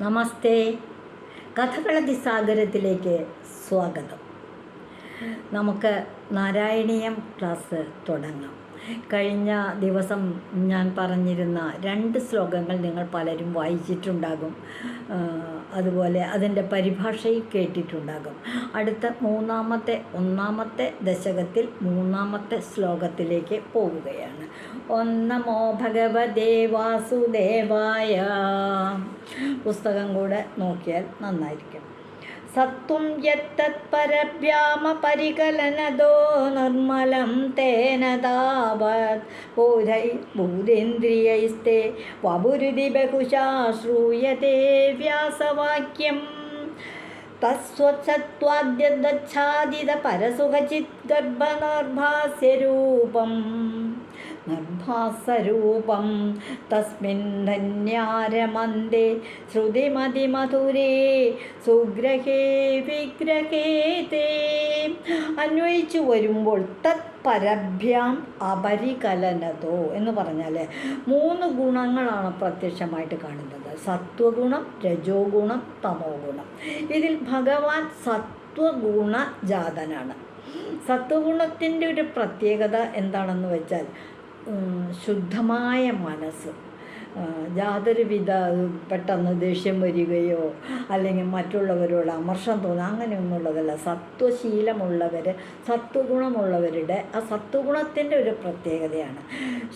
നമസ്തേ. കഥകളതി സാഗരത്തിലേക്ക് സ്വാഗതം. നമുക്ക് നാരായണീയം ക്ലാസ് തുടങ്ങാം. കഴിഞ്ഞ ദിവസം ഞാൻ പറഞ്ഞിരുന്ന രണ്ട് ശ്ലോകങ്ങൾ നിങ്ങൾ പലരും വായിച്ചിട്ടുണ്ടാകും. അതുപോലെ അതിന്റെ പരിഭാഷയും കേട്ടിട്ടുണ്ടാകും. അടുത്ത മൂന്നാമത്തെ ഒന്നാമത്തെ ദശകത്തിൽ മൂന്നാമത്തെ ശ്ലോകത്തിലേക്ക് പോവുകയാണ്. ഒന്നമോ ഭഗവതേ വാസുദേവായ പുസ്തകം കൂടെ നോക്കിയാൽ നന്നായിരിക്കും. സത്വം യത്തത്പരഭ്യാമ പരികലനദോ നിർമ്മലം തേന താവത് പൂരൈ ഭൂതേന്ദ്രിയൈസ്തേ വപുരുതി ബഹുശാ ശ്രൂയത്തെ വ്യാസവാക്യം. തസ്വസത്വാദ്യദച്ഛാദിത പരസുഖചിത് ഗർഭനിർഭാസ്യരൂപം നിർഭാസരൂപം തസ്മിൻ ധന്യാരമന്ദേ ശ്രുതിമതിമധുരേ സുഗ്രഹേ വിഗ്രഹേ തേ അന്വയിച്ചു വരുമ്പോൾ തത് പരഭ്യാം അപരികലനതോ എന്ന് പറഞ്ഞാൽ മൂന്ന് ഗുണങ്ങളാണ് പ്രത്യക്ഷമായിട്ട് കാണുന്നത് സത്വഗുണം രജോ ഗുണം തമോ ഗുണം ഇതിൽ ഭഗവാൻ സത്വഗുണജാതനാണ് സത്വഗുണത്തിന്റെ ഒരു പ്രത്യേകത എന്താണെന്ന് വെച്ചാൽ ശുദ്ധമായ മനസ്സ്. യാതൊരു വിധ പെട്ടെന്ന് ദേഷ്യം വരികയോ അല്ലെങ്കിൽ മറ്റുള്ളവരോട് അമർഷം തോന്നുക അങ്ങനെയൊന്നുള്ളതല്ല. സത്വശീലമുള്ളവർ സത്വഗുണമുള്ളവരുടെ ആ സത്വഗുണത്തിന്റെ ഒരു പ്രത്യേകതയാണ്.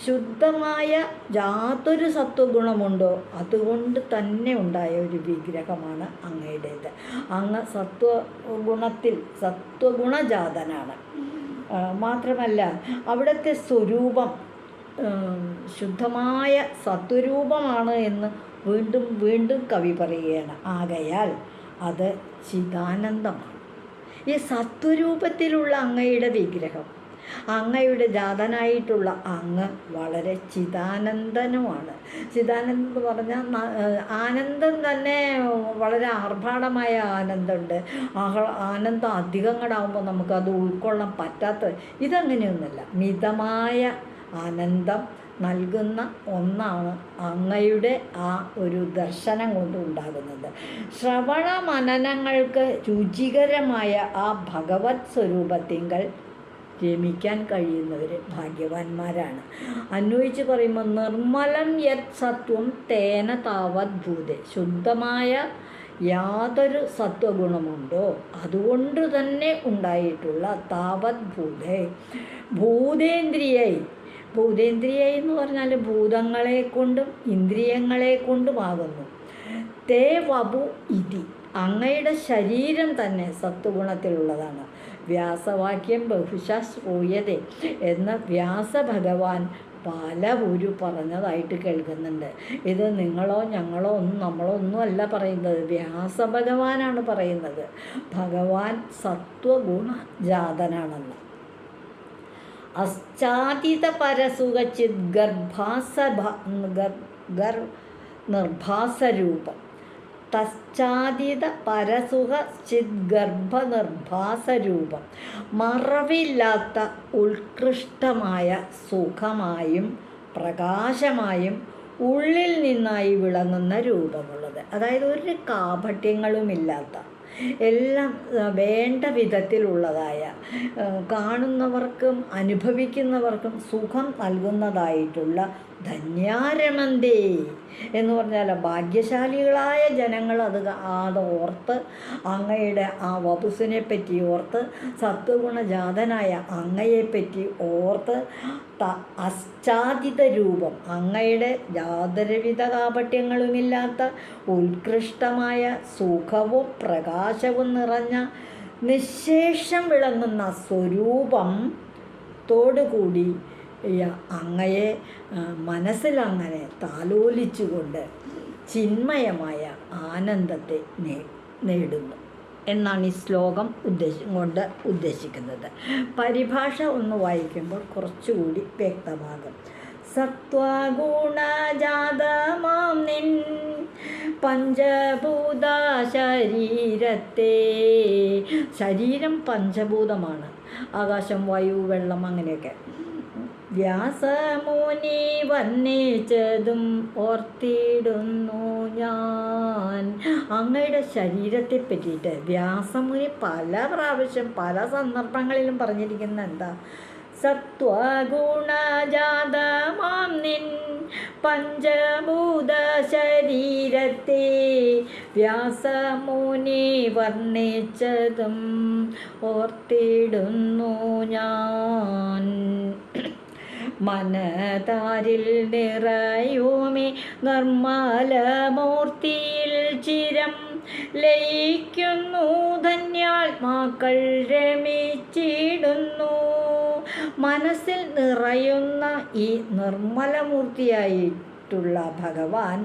ശുദ്ധമായ യാതൊരു സത്വഗുണമുണ്ടോ അതുകൊണ്ട് തന്നെ ഉണ്ടായ ഒരു വിഗ്രഹമാണ് അങ്ങയുടേത്. അങ്ങ് സത്വഗുണത്തിൽ സത്വഗുണജാതനാണ്. മാത്രമല്ല അവിടുത്തെ സ്വരൂപം ശുദ്ധമായ സത്വരൂപമാണ് എന്ന് വീണ്ടും വീണ്ടും കവി പറയുകയാണ്. ആകയാൽ അത് ചിദാനന്ദമാണ്. ഈ സത്വരൂപത്തിലുള്ള അങ്ങയുടെ വിഗ്രഹം അങ്ങയുടെ ജാതനായിട്ടുള്ള അങ്ങ് വളരെ ചിദാനന്ദനുമാണ്. ചിദാനന്ദം എന്ന് പറഞ്ഞാൽ ആനന്ദം തന്നെ വളരെ ആർഭാടമായ ആനന്ദമുണ്ട്. ആനന്ദം അധികം നമുക്കത് ഉൾക്കൊള്ളാൻ പറ്റാത്ത ഇതങ്ങനെയൊന്നുമല്ല. മിതമായ ആനന്ദം നൽകുന്ന ഒന്നാണ് അങ്ങയുടെ ആ ഒരു ദർശനം കൊണ്ട് ഉണ്ടാകുന്നത്. ശ്രവണ മനനങ്ങൾക്ക് രുചികരമായ ആ ഭഗവത് സ്വരൂപത്തിങ്കൽ രമിക്കാൻ കഴിയുന്നവർ ഭാഗ്യവാന്മാരാണ്. അന്വയിച്ച് പറയുമ്പോൾ നിർമ്മലം യത് സത്വം തേന താവത് ഭൂതെ. ശുദ്ധമായ യാതൊരു സത്വഗുണമുണ്ടോ? അതുകൊണ്ട് തന്നെ ഉണ്ടായിട്ടുള്ള താവത് ഭൂതേ. ഭൂതേന്ദ്രിയായി ഭൂതേന്ദ്രിയായി എന്ന് പറഞ്ഞാൽ ഭൂതങ്ങളെ കൊണ്ടും ഇന്ദ്രിയങ്ങളെ കൊണ്ടുമാകുന്നു തേ വപു ഇതി. അങ്ങയുടെ ശരീരം തന്നെ സത്വഗുണത്തിലുള്ളതാണ്. വ്യാസവാക്യം ബഹുശ ശ്രൂയതേ എന്ന് വ്യാസഭഗവാൻ പല ഒരു പറഞ്ഞതായിട്ട് കേൾക്കുന്നുണ്ട്. ഇത് നിങ്ങളോ ഞങ്ങളോ ഒന്നും നമ്മളോ ഒന്നും അല്ല പറയുന്നത്. വ്യാസഭഗവാനാണ് പറയുന്നത്. ഭഗവാൻ സത്വഗുണ ജാതനാണെന്ന്. അശ്ചാദിത ഗർഭാസ ഗർ നിർഭാസരൂപം. പരസുഖ ഗർഭ നിർഭാസരൂപം മറവില്ലാത്ത ഉത്കൃഷ്ടമായ സുഖമായും പ്രകാശമായും ഉള്ളിൽ നിന്നായി വിളങ്ങുന്ന രൂപമുള്ളത്. അതായത് ഒരു കാപട്യങ്ങളുമില്ലാത്ത എല്ലാം വേണ്ട വിധത്തിലുള്ളതായ കാണുന്നവർക്കും അനുഭവിക്കുന്നവർക്കും സുഖം നൽകുന്നതായിട്ടുള്ള ധന്യാരമന്തേ എന്ന് പറഞ്ഞാൽ ഭാഗ്യശാലികളായ ജനങ്ങൾ അത് അത് ഓർത്ത് അങ്ങയുടെ ആ വപുസിനെ പറ്റി ഓർത്ത് സത്വഗുണജാതനായ അങ്ങയെപ്പറ്റി ഓർത്ത് ത അശ്ചാദിത രൂപം അങ്ങയുടെ യാതൊരുവിധ കാപട്യങ്ങളുമില്ലാത്ത ഉത്കൃഷ്ടമായ സുഖവും പ്രകാശവും നിറഞ്ഞ നിശേഷം വിളങ്ങുന്ന സ്വരൂപം തോടുകൂടി അങ്ങയെ മനസ്സിലങ്ങനെ താലോലിച്ചുകൊണ്ട് ചിന്മയമായ ആനന്ദത്തെ നേടുന്നു. എന്നാണ് ഈ ശ്ലോകം ഉദ്ദേശ കൊണ്ട് ഉദ്ദേശിക്കുന്നത്. പരിഭാഷ ഒന്ന് വായിക്കുമ്പോൾ കുറച്ചുകൂടി വ്യക്തമാകും. സത്വഗുണജാതമാം നിൻ പഞ്ചഭൂത ശരീരത്തെ ശരീരം പഞ്ചഭൂതമാണ്. ആകാശം വായു വെള്ളം അങ്ങനെയൊക്കെ. വ്യാസമുനി വർണിച്ചതും ഓർത്തിടുന്നു ഞാൻ. അങ്ങയുടെ ശരീരത്തെ പറ്റിയിട്ട് വ്യാസമുനി പല പ്രാവശ്യം പല സന്ദർഭങ്ങളിലും പറഞ്ഞിരിക്കുന്ന എന്താ? സത്വഗുണജാതമാം നിൻ പഞ്ചഭൂത ശരീരത്തെ വ്യാസമുനി വർണിച്ചതും ഓർത്തിടുന്നു ഞാൻ. മനതാരിൽ നിറയുമേ നിർമ്മലമൂർത്തിയിൽ ചിരം ലയിക്കുന്നു ധന്യാത്മാക്കൾ രമിച്ചിടുന്നു. മനസ്സിൽ നിറയുന്ന ഈ നിർമ്മലമൂർത്തിയായിട്ടുള്ള ഭഗവാൻ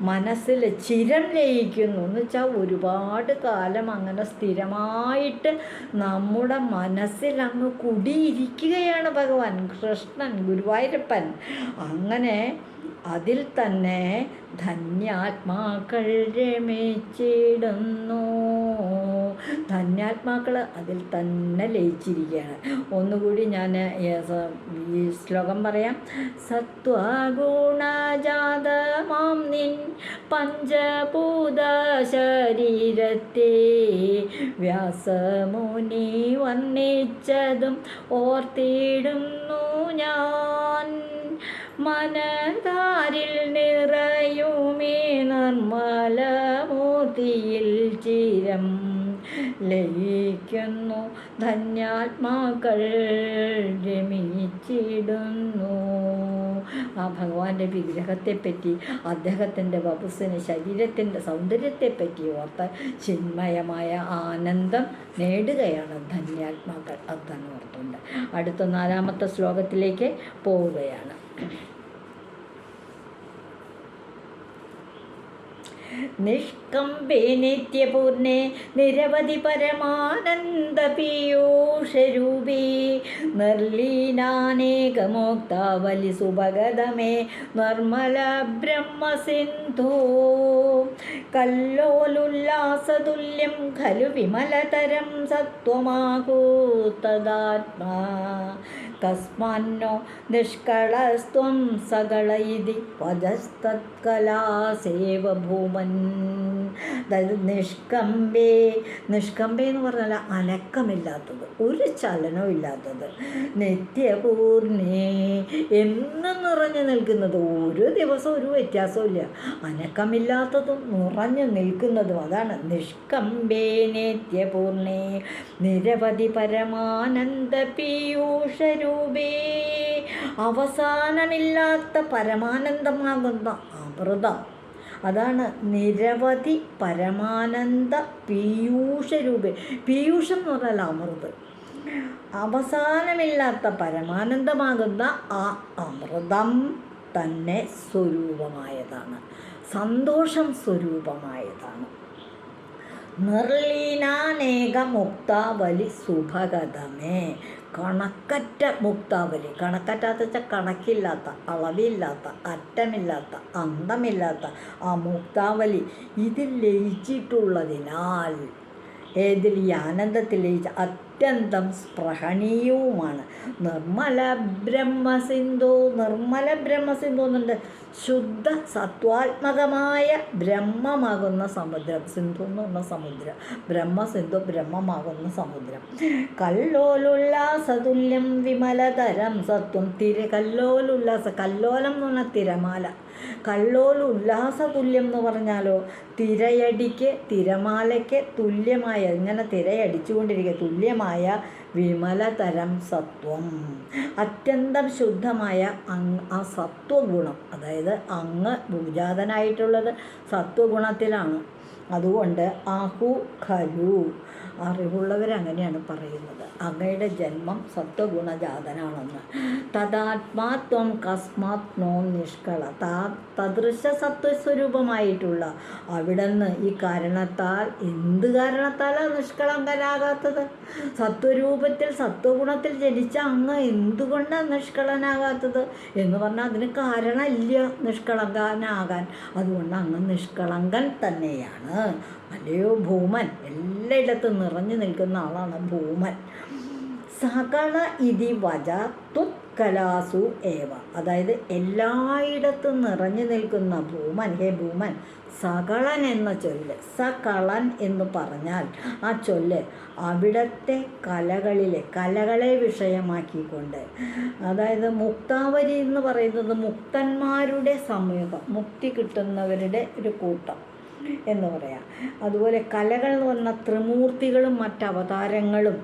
മനസ്സിൽ ചിരം ലയിക്കുന്നു. എന്ന് വെച്ചാൽ ഒരുപാട് കാലം അങ്ങനെ സ്ഥിരമായിട്ട് നമ്മുടെ മനസ്സിൽ അങ്ങ് കുടിയിരിക്കുകയാണ് ഭഗവാൻ. കൃഷ്ണൻ ഗുരുവായൂരപ്പൻ അങ്ങനെ അതിൽ തന്നെ ധന്യാത്മാക്കൾ രമിച്ചിടുന്നു. ധന്യാത്മാക്കൾ അതിൽ തന്നെ ലയിച്ചിരിക്കുകയാണ്. ഒന്നുകൂടി ഞാൻ ഈ ശ്ലോകം പറയാം. സത്വഗുണജാതമാം നിൻ പഞ്ചഭൂത ശരീരത്തെ. വ്യാസമുനി വന്നിച്ചതും ഓർത്തിടുന്നു ഞാൻ. മനതാരിൽ നിറയുമേ നിർമ്മലമൂർത്തിയിൽ ചിരം. ലയിക്കുന്നു. ധന്യാത്മാക്കൾ രമിച്ചിടുന്നു ആ ഭഗവാന്റെ വിഗ്രഹത്തെപ്പറ്റി അദ്ദേഹത്തിന്റെ വപുസിന് ശരീരത്തിന്റെ സൗന്ദര്യത്തെപ്പറ്റി ഓർത്ത് ചിന്മയമായ ആനന്ദം നേടുകയാണ് ധന്യാത്മാക്കൾ. അത് തന്നെ ഓർത്തുണ്ട് അടുത്ത നാലാമത്തെ ശ്ലോകത്തിലേക്ക് പോവുകയാണ്. നിഷ്കമ്പേ നിത്യപൂർണേ നിരവധി പരമാനന്ദ പീയൂഷരൂപേ. നിർലീനാനേകമോക്താവലി സുഭഗതമേ നിർമ്മല ബ്രഹ്മസിന്ധോ. കല്ലോലുല്ലാസതുല്യം ഖലു വിമലതരം സത്വമാകൂത്തദാത്മാ കസ്മാന്നോ നിഷ്കളസ്ത്വം സകള ഇതി പദസ്തത്കലാസേവ ഭൂമൻ അതായത് നിഷ്കമ്പേ നിഷ്കമ്പേ എന്ന് പറഞ്ഞാൽ അനക്കമില്ലാത്തത് ഒരു ചലനവും ഇല്ലാത്തത്. നിത്യപൂർണേ എന്നും നിറഞ്ഞു നിൽക്കുന്നത് ഒരു ദിവസം ഒരു വ്യത്യാസവും ഇല്ല അനക്കമില്ലാത്തതും നിറഞ്ഞു നിൽക്കുന്നതും അതാണ് നിഷ്കമ്പേ നിത്യപൂർണേ. നിരവധി പരമാനന്ദ പീയൂഷരൂപേ അവസാനമില്ലാത്ത പരമാനന്ദമാകുന്ന അമൃതം. അതാണ് നിരവധി പരമാനന്ദ പീയൂഷ പീയൂഷരൂപേ. പീയൂഷം എന്ന് പറഞ്ഞാൽ അമൃത്. അവസാനമില്ലാത്ത പരമാനന്ദമാകുന്ന ആ അമൃതം തന്നെ സ്വരൂപമായതാണ്. സന്തോഷം സ്വരൂപമായതാണ്. നിർലീനാനേകമുക്താവലി സുഭഗതമേ. കണക്കറ്റ മുക്താവലി. കണക്കറ്റാത്ത വെച്ചാൽ കണക്കില്ലാത്ത അളവില്ലാത്ത അറ്റമില്ലാത്ത അന്തമില്ലാത്ത ആ മുക്താവലി ഇതിൽ ലയിച്ചിട്ടുള്ളതിനാൽ ഏതിൽ ഈ ആനന്ദത്തിൽ ലയിച്ച അത്യന്തം സ്പൃഹണീയവുമാണ്. നിർമ്മല ബ്രഹ്മസിന്ധു നിർമ്മല ബ്രഹ്മസിന്ധു എന്നുണ്ട്. ശുദ്ധ സത്വാത്മകമായ ബ്രഹ്മമാകുന്ന സമുദ്രം. സിന്ധു എന്ന് പറഞ്ഞ സമുദ്രം. ബ്രഹ്മസിന്ധു ബ്രഹ്മമാകുന്ന സമുദ്രം. കല്ലോലുല്ലാസതുല്യം വിമലതരം സത്വം. തിര കല്ലോലുല്ലാസ കല്ലോലം എന്ന് പറഞ്ഞാൽ തിരമാല. കല്ലോലുല്ലാസതുല്യം എന്ന് പറഞ്ഞാലോ തിരയടിക്ക് തിരമാലയ്ക്ക് തുല്യമായ ഇങ്ങനെ തിരയടിച്ചുകൊണ്ടിരിക്കുക തുല്യമായ വിമലതരം സത്വം. അത്യന്തം ശുദ്ധമായ അങ് ആ സത്വഗുണം അതായത് അങ്ങ് ഭൂജാതനായിട്ടുള്ളത് സത്വഗുണത്തിലാണ്. അതുകൊണ്ട് ആഹു ഖലു. അറിവുള്ളവരങ്ങനെയാണ് പറയുന്നത്. അങ്ങയുടെ ജന്മം സത്വഗുണജാതനാണെന്ന്. തദാത്മാത്വം കസ്മാത്മോ നിഷ്കള. താ തദൃശ സത്വസ്വരൂപമായിട്ടുള്ള അവിടുന്ന് ഈ കാരണത്താൽ എന്ത് കാരണത്താലാണ് നിഷ്കളങ്കനാകാത്തത് സത്വരൂപത്തിൽ സത്വഗുണത്തിൽ ജനിച്ച അങ്ങ് എന്തുകൊണ്ടാണ് നിഷ്കളനാകാത്തത്? എന്ന് പറഞ്ഞാൽ അതിന് കാരണമില്ല നിഷ്കളങ്കനാകാൻ. അതുകൊണ്ട് അങ്ങ് നിഷ്കളങ്കൻ തന്നെയാണ്. അല്ലയോ ഭൂമൻ. എല്ലായിടത്തും നിറഞ്ഞു നിൽക്കുന്ന ആളാണ് ഭൂമൻ. സകള ഇതി വജ തുത്കലാസു ഏവ. അതായത് എല്ലായിടത്തും നിറഞ്ഞു നിൽക്കുന്ന ഭൂമൻ ഹേ ഭൂമൻ സകളൻ എന്ന ചൊല്ല് സകളൻ എന്ന് പറഞ്ഞാൽ ആ ചൊല്ല് അവിടത്തെ കലകളിലെ കലകളെ വിഷയമാക്കിക്കൊണ്ട്. അതായത് മുക്താവരി എന്ന് പറയുന്നത് മുക്തന്മാരുടെ സമൂഹം മുക്തി കിട്ടുന്നവരുടെ ഒരു കൂട്ടം. എന്ന് പറയാം. അതുപോലെ കലകൾ എന്ന് പറഞ്ഞാൽ ത്രിമൂർത്തികളും മറ്റവതാരങ്ങളും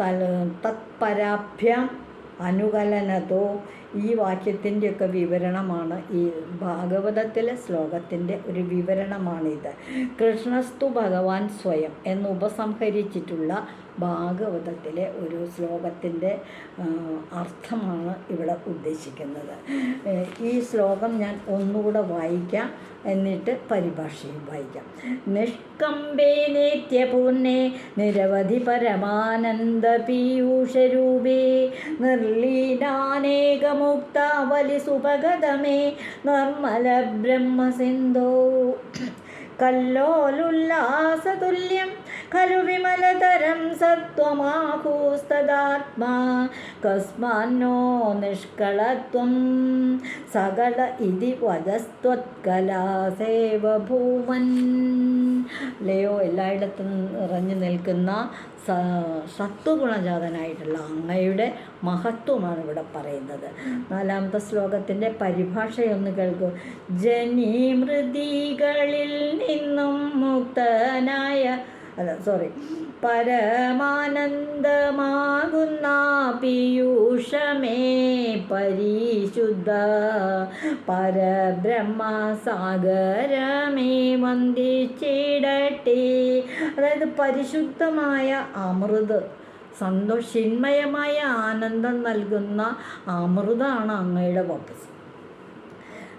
തല തത്പരാഭ്യം അനുകലനതോ ഈ വാക്യത്തിന്റെയൊക്കെ വിവരണമാണ് ഈ ഭാഗവതത്തിലെ ശ്ലോകത്തിന്റെ ഒരു വിവരണമാണിത്. കൃഷ്ണസ്തു ഭഗവാൻ സ്വയം എന്ന് ഉപസംഹരിച്ചിട്ടുള്ള ഭാഗവതത്തിലെ ഒരു ശ്ലോകത്തിന്റെ അർത്ഥമാണ് ഇവിടെ ഉദ്ദേശിക്കുന്നത്. ഈ ശ്ലോകം ഞാൻ ഒന്നുകൂടെ വായിക്കാം എന്നിട്ട് പരിഭാഷയും വായിക്കാം. നിഷ്കമ്പേ നിത്യപൂർണേ നിരവധി പരമാനന്ദ പീയൂഷരൂപേ നിർലീനാനേകമുക്താവലി സുഭഗതമേ നിർമ്മല ബ്രഹ്മസിന്ധോ കല്ലോലുല്ലാസതുല്യം खलु विमलतरं सत्त्वमाहूस्तदात्मा कस्मान्नो निष्कळत्वं सकल इति വധസ്ത്വത്കലാസേവ ഭൂവൻ ലയോ എല്ലായിടത്തും നിറഞ്ഞു നിൽക്കുന്ന സ സത്വഗുണജാതനായിട്ടുള്ള അങ്ങയുടെ മഹത്വമാണ് ഇവിടെ പറയുന്നത് നാലാമത്തെ ശ്ലോകത്തിൻ്റെ പരിഭാഷയൊന്ന് കേൾക്കൂ ജനീമൃതികളിൽ നിന്നും മുക്തനായ അല്ല സോറി പരമാനന്ദമാകുന്ന പീയൂഷമേ പരിശുദ്ധ. പരബ്രഹ്മസാഗരമേ വന്ദിച്ചിടട്ടെ. അതായത് പരിശുദ്ധമായ അമൃത് സന്തോഷിന്മയമായ ആനന്ദം നൽകുന്ന അമൃതാണ് അങ്ങയുടെ വപസ്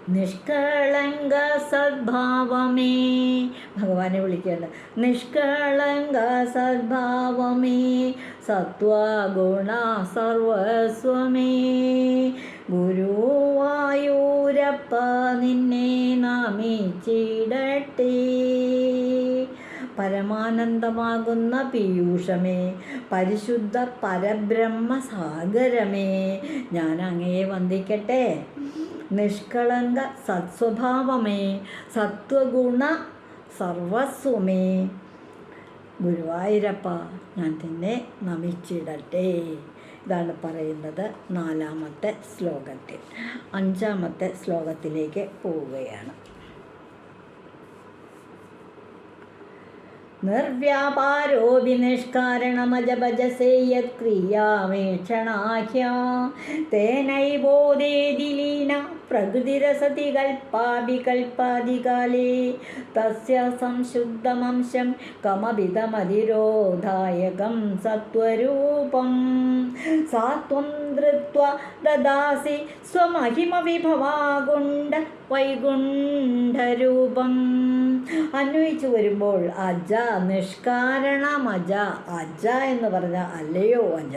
നിഷ്കളങ്ക സദ്ഭാവമേ. ഭഗവാനെ വിളിക്കേണ്ട നിഷ്കളങ്ക സദ്ഭാവമേ. സത്വഗുണ സർവസ്വമേ. ഗുരുവായൂരപ്പ നിന്നെ നമിച്ചിടട്ടെ പരമാനന്ദമാകുന്ന പീയൂഷമേ. പരിശുദ്ധ പരബ്രഹ്മസാഗരമേ. ഞാൻ അങ്ങയെ വന്ദിക്കട്ടെ. നിഷ്കളങ്ക സത്സ്വഭാവമേ സത്വഗുണ സർവസ്വമേ. ഗുരുവായൂരപ്പ ഞാൻ തന്നെ നമിച്ചിടട്ടെ. ഇതാണ് പറയുന്നത് നാലാമത്തെ ശ്ലോകത്തിൽ. അഞ്ചാമത്തെ ശ്ലോകത്തിലേക്ക് പോവുകയാണ്. നിർവ്യാപാരോപി നിഷ്കാരണമജഭജസേ യത്ക്രിയാമേക്ഷണാഹ്യ തേനൈവോദേതി ലീന പ്രകൃതിരസതി കൽപ്പാഭികൽപ്പാദികാലേ തസ്യ സംശുദ്ധമംശം കമവിധമതിരോധായകം സത്വരൂപം. സാത്വം ധൃത്വ ദദാസി സ്വമഹിമവിഭവാഗുണ്ട വൈകുണ്ഠരൂപം. അന്വയിച്ചു വരുമ്പോൾ അജ നിഷ്കാരണം അജ എന്ന് പറഞ്ഞ അല്ലയോ അജ?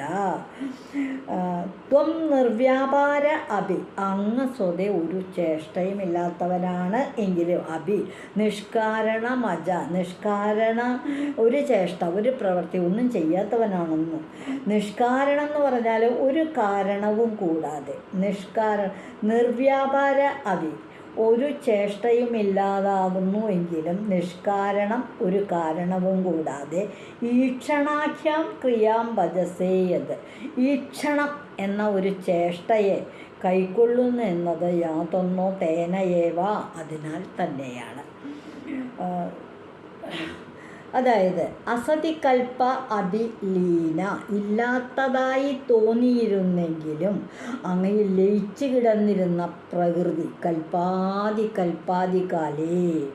ത്വം നിർവ്യാപാര അഭി. അങ്ങ് സ്വതേ ഒരു ചേഷ്ടയും ഇല്ലാത്തവനാണ് എങ്കിലും അഭി. നിഷ്കാരണം അജ നിഷ്കാരണ ഒരു ചേഷ്ട ഒരു പ്രവൃത്തി ഒന്നും ചെയ്യാത്തവനാണെന്ന്. നിഷ്കാരണം എന്ന് പറഞ്ഞാൽ ഒരു കാരണവും കൂടാതെ. നിഷ്കാര നിർവ്യാപാര അഭി. ഒരു ചേഷ്ടയും ഇല്ലാതാകുന്നു എങ്കിലും നിഷ്കാരണം ഒരു കാരണവും കൂടാതെ ഈക്ഷണാഖ്യം ക്രിയാം ഭജസേയത് ഈക്ഷണം എന്ന ഒരു ചേഷ്ടയെ കൈക്കൊള്ളുന്നു എന്നത് യാതൊന്നോ തേനയേവ അതിനാൽ തന്നെയാണ്. അതായത് അസതികൽപ്പ അഭിലീന ഇല്ലാത്തതായി തോന്നിയിരുന്നെങ്കിലും അങ്ങയിൽ ലയിച്ചു കിടന്നിരുന്ന പ്രകൃതി കൽപ്പാതി കൽപ്പാതി കാലേ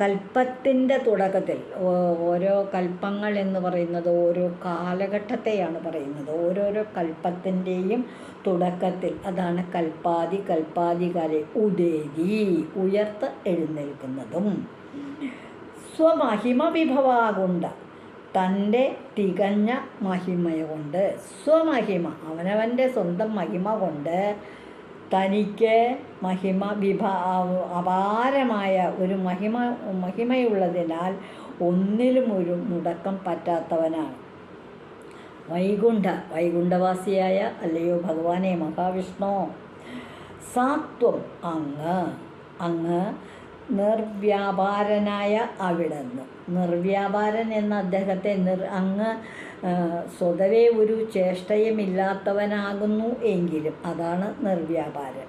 കൽപ്പത്തിന്റെ തുടക്കത്തിൽ ഓരോ കൽപ്പങ്ങൾ എന്ന് പറയുന്നത് ഓരോ കാലഘട്ടത്തെയാണ് പറയുന്നത്. ഓരോരോ കൽപ്പത്തിന്റെയും തുടക്കത്തിൽ അതാണ് കൽപ്പാതി കൽപ്പാതി കാലേ ഉദേരി ഉയർത്ത് എഴുന്നേൽക്കുന്നതും. സ്വമഹിമ വിഭവാകുണ്ട തന്റെ തികഞ്ഞ മഹിമയുകൊണ്ട് സ്വമഹിമ അവനവന്റെ സ്വന്തം മഹിമ കൊണ്ട് തനിക്ക് മഹിമ വിഭ അപാരമായ ഒരു മഹിമ മഹിമയുള്ളതിനാൽ ഒന്നിലും ഒരു മുടക്കം പറ്റാത്തവനാണ്. വൈകുണ്ഠ വൈകുണ്ഠവാസിയായ അല്ലയോ ഭഗവാനെ മഹാവിഷ്ണു. സാത്വം അങ്ങ് അങ്ങ് നിർവ്യാപാരനായ അവിടുന്ന്. നിർവ്യാപാരൻ എന്ന അദ്ദേഹത്തെ നിർ അങ്ങ് സ്വതവേ ഒരു ചേഷ്ടയുമില്ലാത്തവനാകുന്നു എങ്കിലും അതാണ് നിർവ്യാപാരൻ.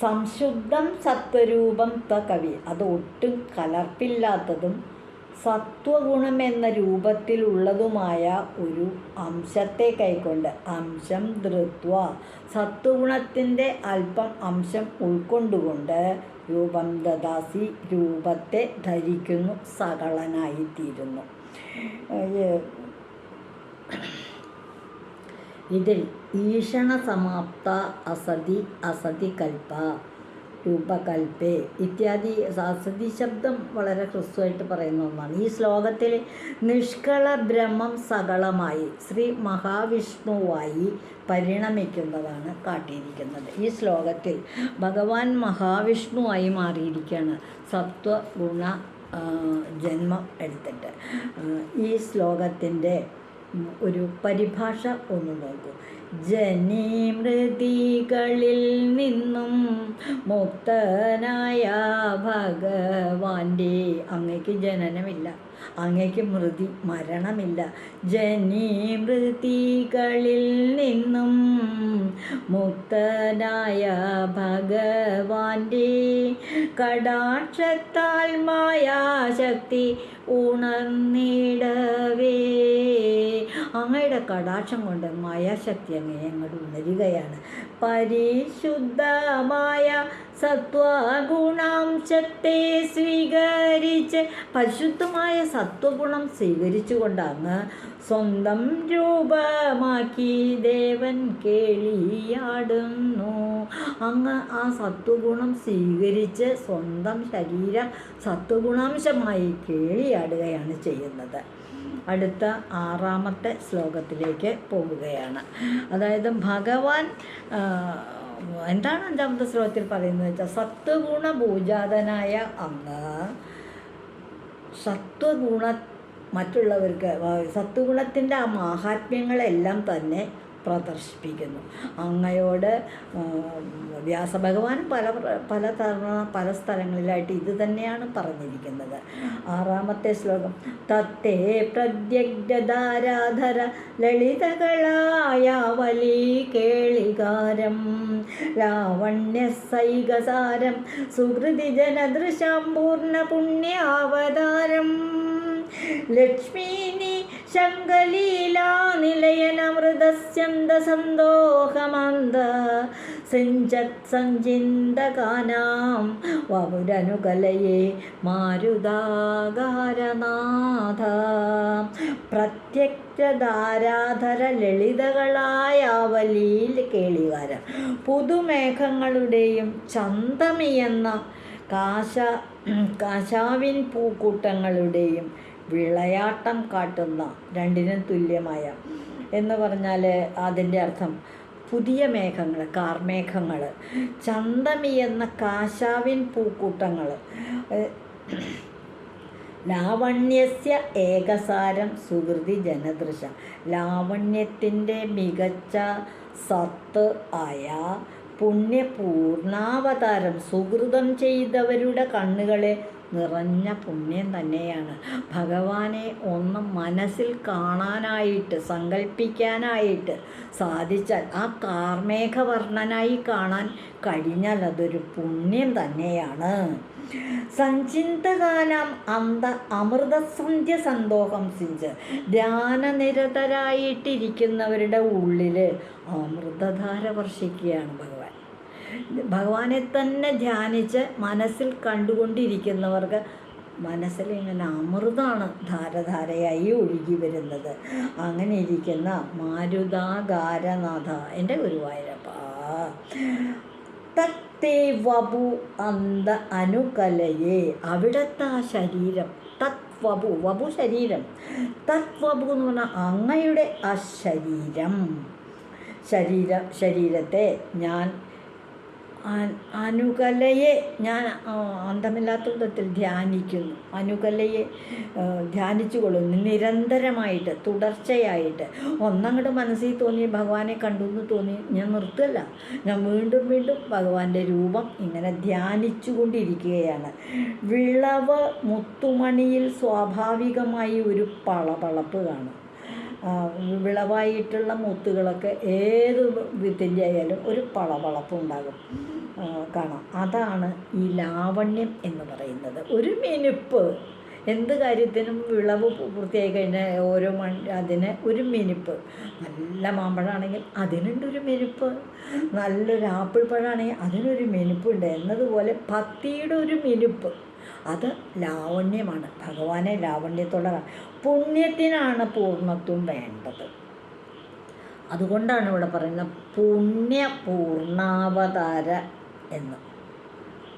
സംശുദ്ധം സത്വരൂപം ത കവി. അത് ഒട്ടും കലർപ്പില്ലാത്തതും സത്വഗുണം എന്ന രൂപത്തിലുള്ളതുമായ ഒരു അംശത്തെ കൈക്കൊണ്ട് അംശം ധൃത്വ സത്വഗുണത്തിന്റെ അല്പം അംശം ഉൾക്കൊണ്ടുകൊണ്ട് രൂപം ദദാസി രൂപത്തെ ധരിക്കുന്നു സകളനായിത്തീരുന്നു ഇതിൽ ഈഷണ സമാപ്ത അസതി അസതി കൽപ്പ രൂപകൽപ്പേ. ഇത്യാദി അസതി ശബ്ദം വളരെ ഹ്രസ്വമായിട്ട് പറയുന്ന ഒന്നാണ്. ഈ ശ്ലോകത്തിൽ നിഷ്കള ബ്രഹ്മം സകളമായി ശ്രീ മഹാവിഷ്ണുവായി പരിണമിക്കുന്നതാണ് കാട്ടിയിരിക്കുന്നത്. ഈ ശ്ലോകത്തിൽ ഭഗവാൻ മഹാവിഷ്ണുവായി മാറിയിരിക്കുകയാണ് സത്വഗുണ ജന്മം എടുത്തിട്ട്. ഈ ശ്ലോകത്തിന്റെ ഒരു പരിഭാഷ ഒന്ന് നോക്കൂ. ജനീമൃതികളിൽ നിന്നും മുക്തനായ ഭഗവാന്റെ അങ്ങയ്ക്ക് ജനനമില്ല. അങ്ങയ്ക്ക് മൃതി മരണമില്ല. ജനീ മൃതികളിൽ നിന്നും മുക്തനായ ഭഗവാന്റെ കടാക്ഷത്താൽ മായാശക്തി ഉണർന്നിടവേ. അങ്ങയുടെ കടാക്ഷം കൊണ്ട് മായാശക്തി അങ്ങ് ഞങ്ങൾ ഉണരുകയാണ്. പരിശുദ്ധമായ സത്വഗുണാംശത്തെ സ്വീകരിച്ച് പരിശുദ്ധമായ സത്വഗുണം സ്വീകരിച്ചുകൊണ്ട് അങ്ങ് സ്വന്തം രൂപമാക്കി ദേവൻ കേളിയാടുന്നു അങ്ങ് ആ സത്വഗുണം സ്വീകരിച്ച് സ്വന്തം ശരീരം സത്വഗുണാംശമായി കേളിയാടുകയാണ് ചെയ്യുന്നത്. അടുത്ത ആറാമത്തെ ശ്ലോകത്തിലേക്ക് പോവുകയാണ് അതായത് ഭഗവാൻ എന്താണ് അഞ്ചാമത്തെ ശ്ലോകത്തിൽ പറയുന്നത് വെച്ചാൽ സത്വഗുണ ഭൂജാതനായ അങ്ങ് സത്വഗുണ മറ്റുള്ളവർക്ക് സത്വഗുണത്തിന്റെ ആ മാഹാത്മ്യങ്ങളെല്ലാം തന്നെ പ്രദർശിപ്പിക്കുന്നു. അങ്ങയോട് വ്യാസഭഗവാൻ പല പല തവണ പല സ്ഥലങ്ങളിലായിട്ട് ഇത് തന്നെയാണ് പറഞ്ഞിരിക്കുന്നത്. ആറാമത്തെ ശ്ലോകം തത്തേ പ്രത്യഗ്ധാരാധര ലളിതകളായ വലി കേളികാരം ലാവണ്യസൈകസാരം സുഹൃതി ജനദൃശാം പൂർണ പുണ്യാവതാരം ലക്ഷ്മീനി ശങ്കലീലാ നിലയനമൃതസ്യന്ത സന്തോഹമന്ത സിഞ്ചത് വപുരനുകലയെ മാരുതാകാരനാഥ. പ്രത്യക്ഷധാരാധര ലളിതകളായ അവലിയിൽ കേളികാരം പുതുമേഘങ്ങളുടെയും ചന്തമിയെന്ന കാശ കാശാവിൻ പൂക്കൂട്ടങ്ങളുടെയും വിളയാട്ടം കാട്ടുന്ന രണ്ടിനും തുല്യമായ എന്ന് പറഞ്ഞാൽ അതിന്റെ അർത്ഥം പുതിയ മേഘങ്ങൾ കാർമേഘങ്ങൾ ചന്തമി എന്ന കാശാവിൻ പൂക്കൂട്ടങ്ങൾ ലാവണ്യസ്യ ഏകസാരം സുഹൃതി ജനദൃശ. ലാവണ്യത്തിന്റെ മികച്ച സത്ത് ആയ പുണ്യപൂർണാവതാരം സുഹൃതം ചെയ്തവരുടെ കണ്ണുകളെ നിറഞ്ഞ പുണ്യം തന്നെയാണ്. ഭഗവാനെ ഒന്ന് മനസ്സിൽ കാണാനായിട്ട് സങ്കല്പിക്കാനായിട്ട് സാധിച്ചാൽ ആ കാർമേഘവർണനായി കാണാൻ കഴിഞ്ഞാൽ അതൊരു പുണ്യം തന്നെയാണ്. സഞ്ചിന്തകാലം അന്ത അമൃതസന്ധ്യ സന്തോഷം സിഞ്ച്. ധ്യാനനിരതരായിട്ടിരിക്കുന്നവരുടെ ഉള്ളിൽ അമൃതധാര വർഷിക്കുകയാണ് ഭഗവാൻ. ഭഗവാനെ തന്നെ ധ്യാനിച്ച് മനസ്സിൽ കണ്ടുകൊണ്ടിരിക്കുന്നവർക്ക് മനസ്സിൽ ഇങ്ങനെ അമൃതാണ് ധാരധാരയായി ഒഴുകി വരുന്നത്. അങ്ങനെ ഇരിക്കുന്ന മാരുതാകാരനാഥ എന്റെ ഗുരുവായൂരപ്പ. തത്തേ വപു അന്ത അനുകലയെ അവിടത്തെ ആ ശരീരം തത് വപു ശരീരം തത് വപു എന്ന് പറഞ്ഞാൽ അങ്ങയുടെ ആ ശരീരം. ശരീര ശരീരത്തെ ഞാൻ അനുകലയെ ഞാൻ അന്തമില്ലാത്ത വിധത്തിൽ ധ്യാനിക്കുന്നു. അനുകലയെ ധ്യാനിച്ചു കൊള്ളുന്നു നിരന്തരമായിട്ട് തുടർച്ചയായിട്ട്. ഒന്നങ്ങോട്ട് മനസ്സിൽ തോന്നി ഭഗവാനെ കണ്ടു എന്ന് തോന്നി ഞാൻ നിർത്തല്ല. ഞാൻ വീണ്ടും വീണ്ടും ഭഗവാന്റെ രൂപം ഇങ്ങനെ ധ്യാനിച്ചു കൊണ്ടിരിക്കുകയാണ് വിളവ് മുത്തുമണിയിൽ സ്വാഭാവികമായി ഒരു പളപളപ്പ് കാണും. വിളവായിട്ടുള്ള മുത്തുകളൊക്കെ ഏത് വിത്തിന്റെ ആയാലും ഒരു പളപളപ്പ് ഉണ്ടാകും. കാണാം. അതാണ് ഈ ലാവണ്യം എന്ന് പറയുന്നത്. ഒരു മിനുപ്പ്. എന്ത് കാര്യത്തിനും വിളവ് പൂർത്തിയായി കഴിഞ്ഞാൽ ഓരോ മൺ അതിന് ഒരു മിനുപ്പ്. നല്ല മാമ്പഴമാണെങ്കിൽ അതിനുണ്ട് ഒരു മിനുപ്പ്. നല്ലൊരു ആപ്പിൾ പഴമാണെങ്കിൽ അതിനൊരു മിനുപ്പുണ്ട്. എന്നതുപോലെ പത്തിയുടെ ഒരു മിനുപ്പ്. അത് ലാവണ്യമാണ്. ഭഗവാനെ ലാവണ്യത്തോടെ. പുണ്യത്തിനാണ് പൂർണത്വം വേണ്ടത്. അതുകൊണ്ടാണ് ഇവിടെ പറയുന്നത് പുണ്യപൂർണാവതാര എന്ന്.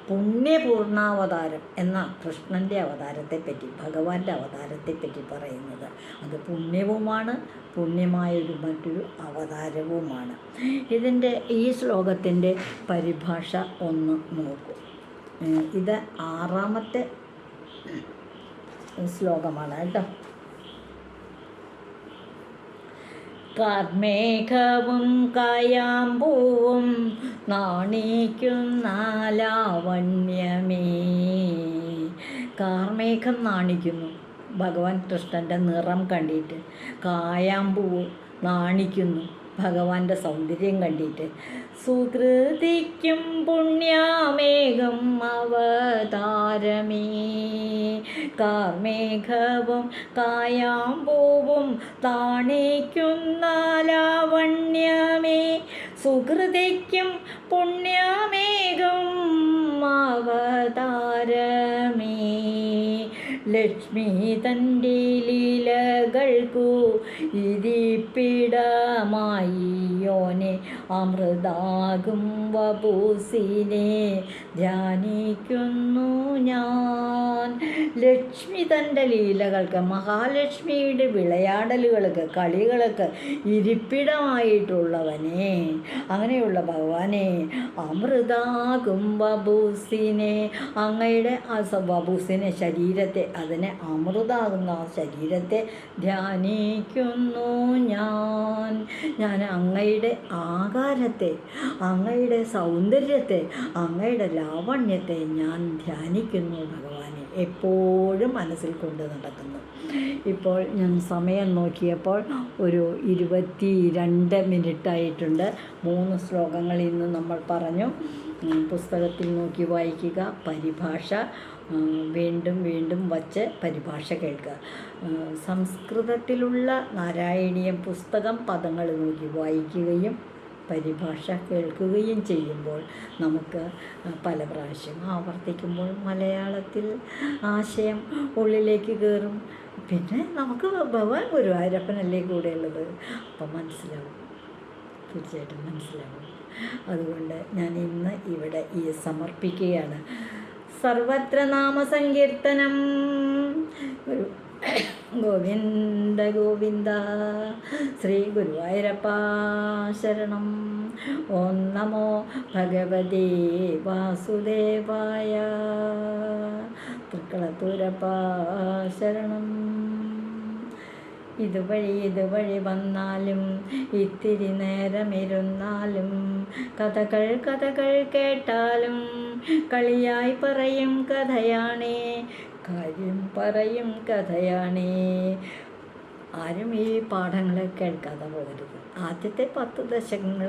പുണ്യപൂർണാവതാരം എന്ന കൃഷ്ണന്റെ അവതാരത്തെപ്പറ്റി ഭഗവാന്റെ അവതാരത്തെപ്പറ്റി പറയുന്നത്. അത് പുണ്യവുമാണ് പുണ്യമായൊരു മറ്റൊരു അവതാരവുമാണ്. ഇതിന്റെ ഈ ശ്ലോകത്തിന്റെ പരിഭാഷ ഒന്ന് നോക്കൂ. ഇത് ആറാമത്തെ ശ്ലോകമാണ് കേട്ടോ. കാർമേഘവും കായാമ്പൂവും നാണിക്കുന്ന ലാവണ്യമേ കാർമേഘം നാണിക്കുന്നു. ഭഗവാൻ കൃഷ്ണന്റെ നിറം കണ്ടിട്ട് കായാമ്പൂവ് നാണിക്കുന്നു. ഭഗവാന്റെ സൗന്ദര്യം കണ്ടിട്ട്. സുകൃതിക്കും പുണ്യമേഘം അവതാരമേ. കാർമേഘവും കായാമ്പൂവും താണേക്കും ലാവണ്യമേ. സുഹൃതിക്കും പുണ്യമേഘം അവതാരമേ. ലക്ഷ്മി തന്റെ ലീലകൾക്കു ഇരിപ്പിടമായി യോനെ അമൃതാകും വപൂസിനെ ധ്യാനിക്കുന്നു ഞാൻ. ലക്ഷ്മി തന്റെ ലീലകൾക്ക് മഹാലക്ഷ്മിയുടെ വിളയാടലുകൾക്ക് കളികൾക്ക് ഇരിപ്പിടമായിട്ടുള്ളവനെ. അങ്ങനെയുള്ള ഭഗവാനെ അമൃതാകും വബൂസിനെ അങ്ങയുടെ ആ ബബൂസിനെ ശരീരത്തെ അതിനെ അമൃതാകുന്ന ആ ശരീരത്തെ ധ്യാനിക്കുന്നു ഞാൻ. ഞാൻ അങ്ങയുടെ ആകാരത്തെ അങ്ങയുടെ സൗന്ദര്യത്തെ അങ്ങയുടെ ലാവണ്യത്തെ ഞാൻ ധ്യാനിക്കുന്നു ഭഗവാനെ. എപ്പോഴും മനസ്സിൽ കൊണ്ട് നടക്കുന്നു. ഇപ്പോൾ ഞാൻ സമയം നോക്കിയപ്പോൾ ഒരു ഇരുപത്തി രണ്ട് മിനിറ്റ് ആയിട്ടുണ്ട് മൂന്ന് ശ്ലോകങ്ങളിൽ നിന്ന് നമ്മൾ പറഞ്ഞു. പുസ്തകത്തിൽ നോക്കി വായിക്കുക. പരിഭാഷ. വീണ്ടും വീണ്ടും വച്ച് പരിഭാഷ കേൾക്കുക. സംസ്കൃതത്തിലുള്ള നാരായണീയം പുസ്തകം പദങ്ങൾ നോക്കി വായിക്കുകയും പരിഭാഷ കേൾക്കുകയും ചെയ്യുമ്പോൾ നമുക്ക് പല പ്രാവശ്യം ആവർത്തിക്കുമ്പോൾ മലയാളത്തിൽ ആശയം ഉള്ളിലേക്ക് കയറും. പിന്നെ നമുക്ക് ഭഗവാൻ ഗുരുവായൂരപ്പനല്ലേ കൂടെയുള്ളത്? അപ്പം മനസ്സിലാവും. തീർച്ചയായിട്ടും മനസ്സിലാവും. അതുകൊണ്ട് ഞാൻ ഇന്ന് ഇവിടെ ഈ സമർപ്പിക്കുകയാണ്. സർവത്ര നാമസങ്കീർത്തനം ഗോവിന്ദ ഗോവിന്ദ ശ്രീ ഗുരുവായൂരപ്പ ശരണം. ഓം നമോ ഭഗവതേ വാസുദേവായ. തൃക്കളത്തൂരപ്പ ശരണം. ഇതുവഴി ഇതുവഴി വന്നാലും ഇത്തിരി നേരമിരുന്നാലും കഥകൾ കഥകൾ കേട്ടാലും കളിയായി പറയും കഥയാണേ കാര്യം പറയും കഥയാണേ. ആരും ഈ പാഠങ്ങൾ കേൾക്കാതെ പോകരുത്. ആദ്യത്തെ പത്ത് ദശകങ്ങൾ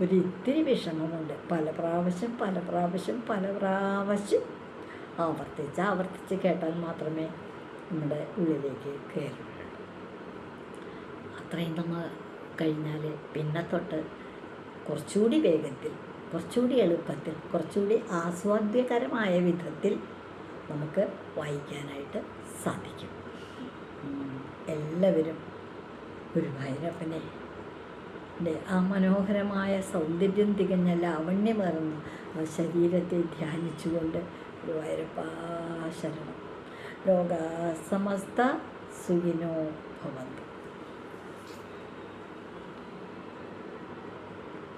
ഒരു ഇത്തിരി വിഷമമുണ്ട്. പല പ്രാവശ്യം പല പ്രാവശ്യം പല പ്രാവശ്യം ആവർത്തിച്ച് ആവർത്തിച്ച് കേട്ടാൽ മാത്രമേ നമ്മുടെ ഉള്ളിലേക്ക് കയറുള്ളൂ അത്രയും നമ്മൾ കഴിഞ്ഞാൽ പിന്നെ തൊട്ട് കുറച്ചുകൂടി വേഗത്തിൽ കുറച്ചുകൂടി എളുപ്പത്തിൽ കുറച്ചുകൂടി ആസ്വാദ്യകരമായ വിധത്തിൽ നമുക്ക് വായിക്കാനായിട്ട് സാധിക്കും. എല്ലാവരും ഗുരുവായൂരപ്പനെ ആ മനോഹരമായ സൗന്ദര്യം തികഞ്ഞ ലാവണ്യമേറുന്ന ശരീരത്തെ ധ്യാനിച്ചുകൊണ്ട് ഗുരുവായൂരപ്പ ശരണം. ലോക സമസ്ത സുഖിനോ ഭവന്തു.